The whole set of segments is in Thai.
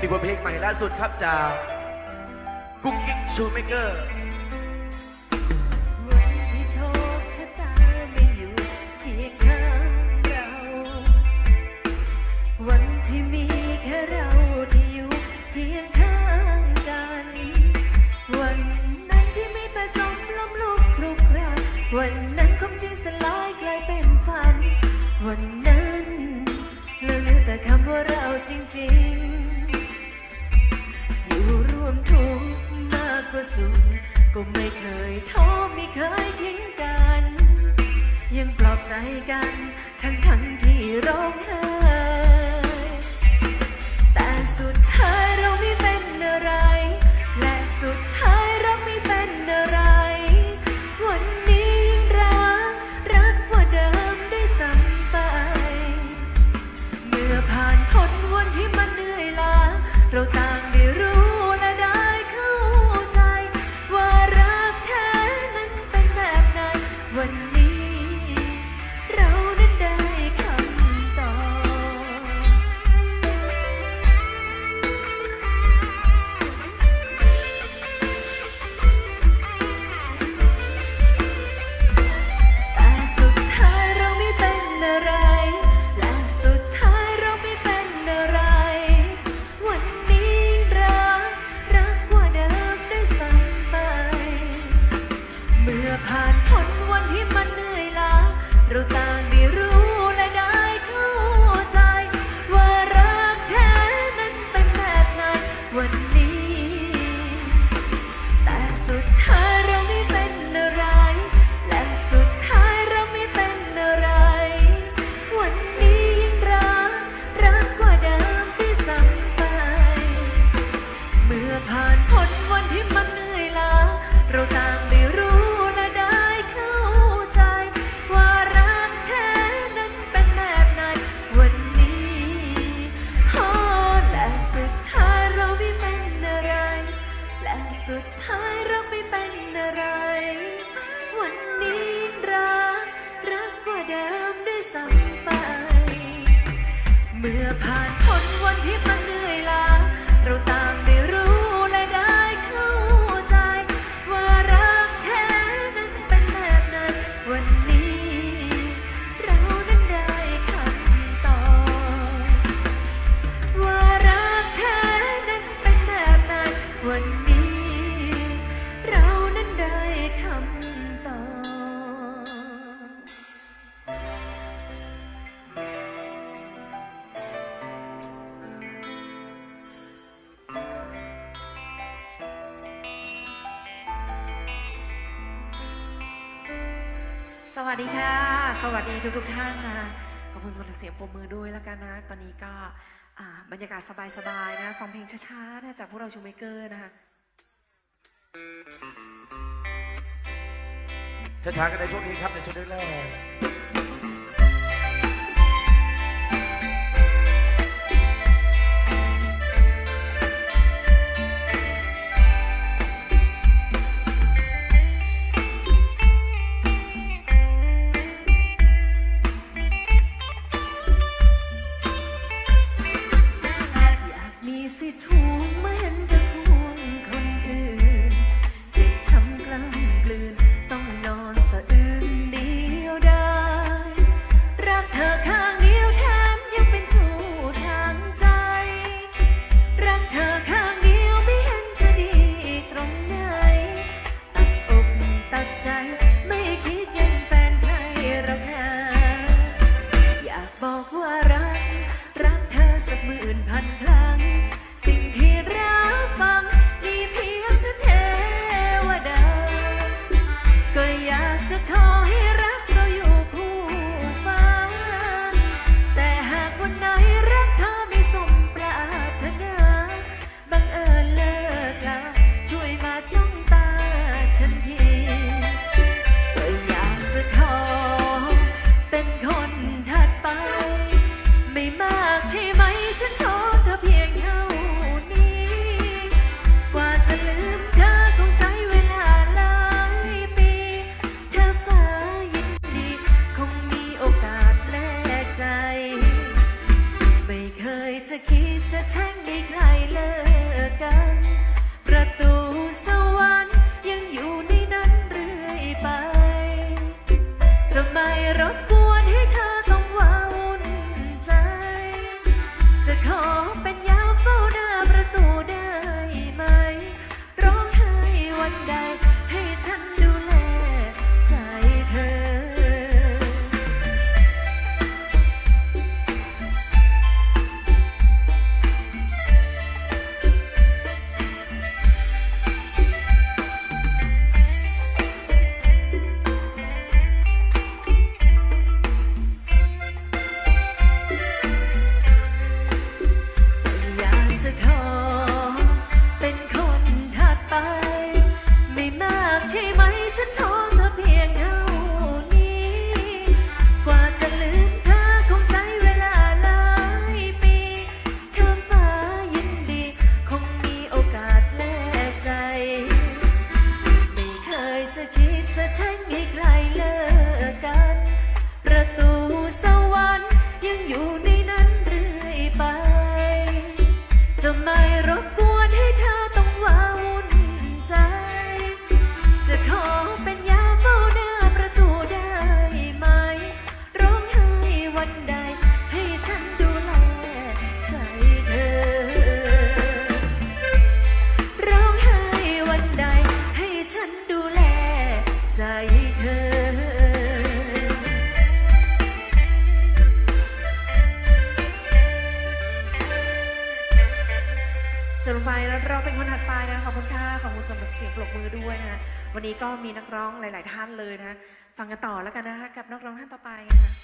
นี่บทเพลงใหม่ล่าสุดครับจากกุ๊กกิ๊กชูเมเกอร์ ใจกัน ทั้งทั้งที่ร้องไห้ วัสดีค่ะ สวัสดีทุกทุกท่านนะขอบคุณสำหรับเสียงปรบมือด้วยแล้วกันนะ ตอนนี้ก็บรรยากาศสบายๆนะฟังเพลงช้าๆนะจากพวกเราชูเมเกอร์นะคะช้าๆกันในช่วงนี้ครับในช่วงแรก disappear. Bye.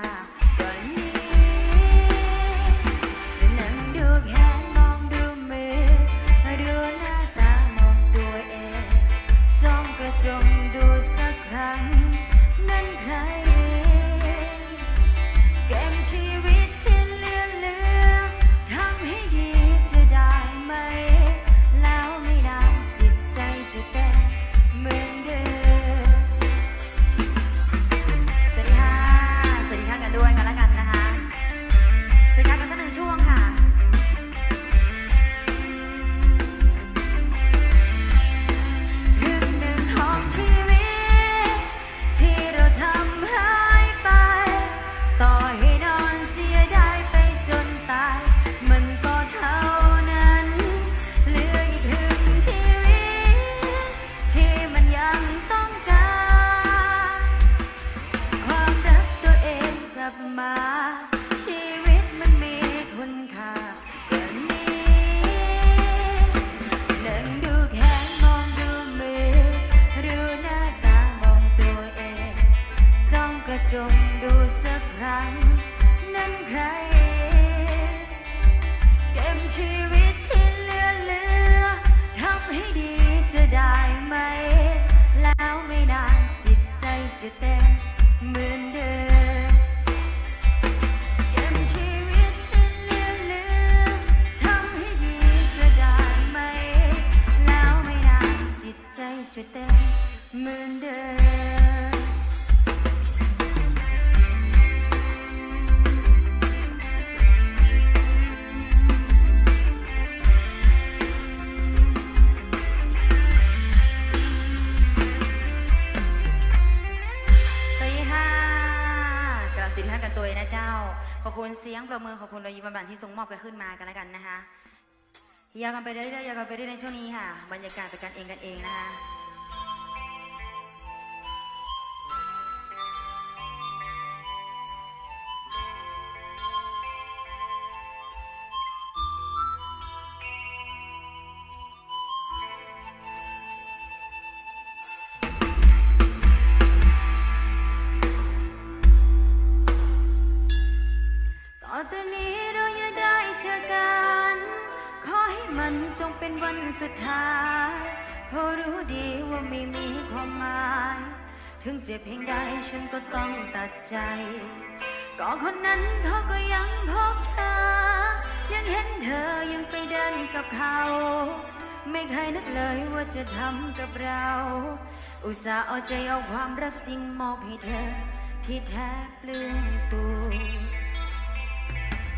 Ah. ือขอบคุณรอยยิ้มบำบัดที่ทรงมอบกันขึ้นมากันแล้วกันนะคะยาวกันไปเรื่อยๆยาวกันไปเรื่อยในช่วงนี้ค่ะ บรรยากาศเป็นกันเองกันเองนะคะ ใจ ก็คนนั้นเขาก็ยังพบเธอ ยังเห็นเธอยังไปเดินกับเขา ไม่เคยนึกเลยว่าจะทำกับเรา อุตส่าห์เอาใจเอาความรักจริงมอบให้เธอ ที่แท้ปลือมตัว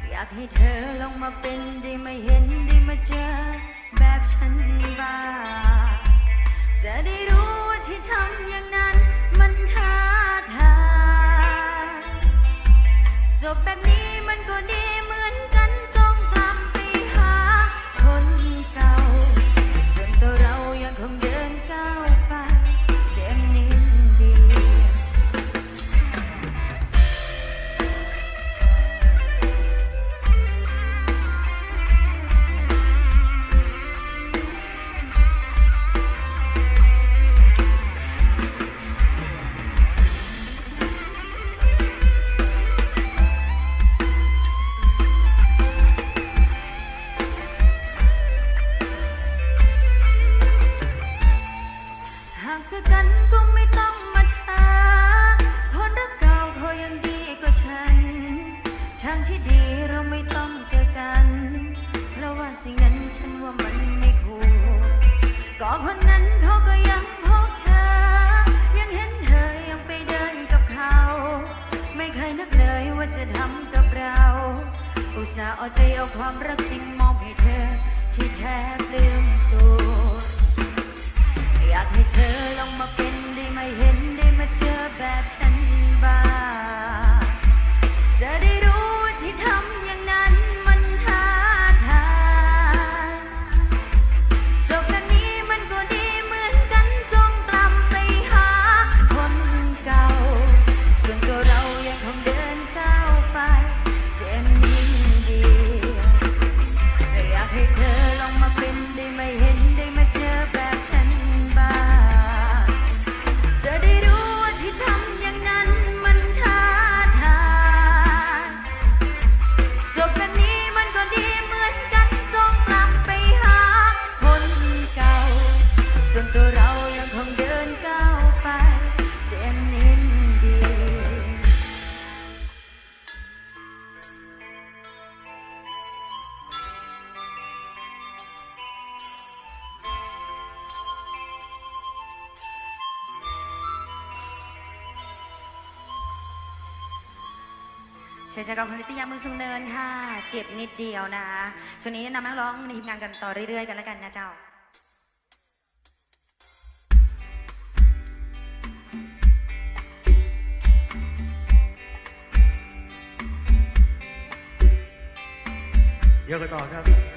อยากให้เธอลงมาเป็นได้มาเห็นได้มาเจอ แบบฉันบ้างจะได้รู้ว่าที่เธอ แบบนี้มันก็ดี เชิญจากกองนิตยามือสุงเนินค่ะ เจ็บนิดเดียวนะคะช่วงนี้แนะนำนักร้องในทีมงานกันต่อเรื่อยๆกันแล้วกันนะเจ้าเยอะกันต่อครับ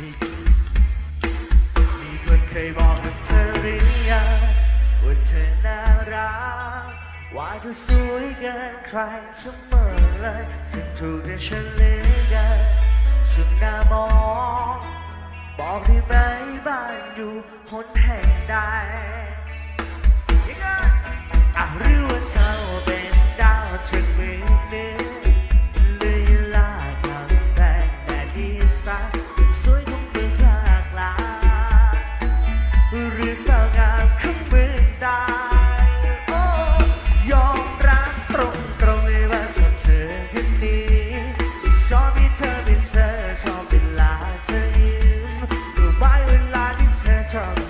มีมีคนเคยบอกกับเธอรืยัว่าเธอน่ารักว่าเธอสวยเกินใครเสมอเลยฉันถูกแต่ฉันเลืกันฉันน่ามองบอกได้ไหมบ้านอยู่หนแห่งใดอะหรือว่าเธอเป็นดาวจากมือนึ่ง time.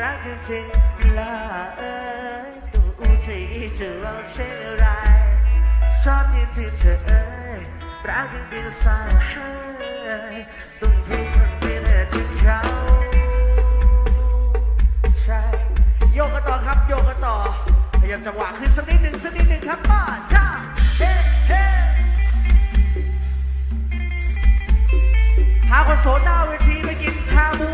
รักจริงๆละเอ้ยตัวที่เธอเราใช่ไรชอบจริงๆเธอเอ้ยรักจริงๆสาวให้ต้องพูดคำเดียวถึงเขาใช่โยกกันต่อครับโยกกันต่อพยายามจังหวะขึ้นสักนิดหนึ่งสักนิดหนึ่งครับป้าจ้าเฮ้เฮ้พาคนโสดหน้าเวทีไปกินชาบู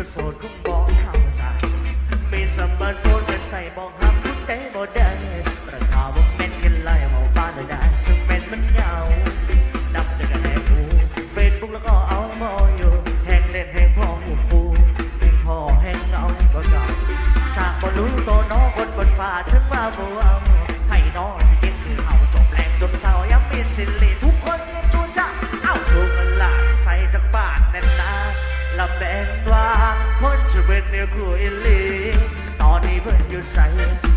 คนโสดคุณบอกเข้าใจมีสมาร์ทโฟนไปใส่บอกหักคุณเต่บ่ได้ประกาศว่าแม่นกันไล่เอาบ้านได้ถึงแม่นมันเงาดับจะกันแหกหูเฟซบุ๊กแล้วก็เอามออยู่แหงเล่นแหงพ่อหูฟูเป็นพ่อแหงเงาก็เก่าสากบ่รู้ตัวน้องคนบนฟ้าถึงมาบัวให้น้องสิเก็บคือเอาจบแรงจนเศร้ายังมีสิริทุ กเนื้อครู่อิลีตอนนี้เพิ่นอยู่ใส่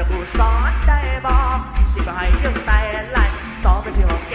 ละกูสอนได้บอกสิบให้ยังแต่ไหลต่อไปสิหก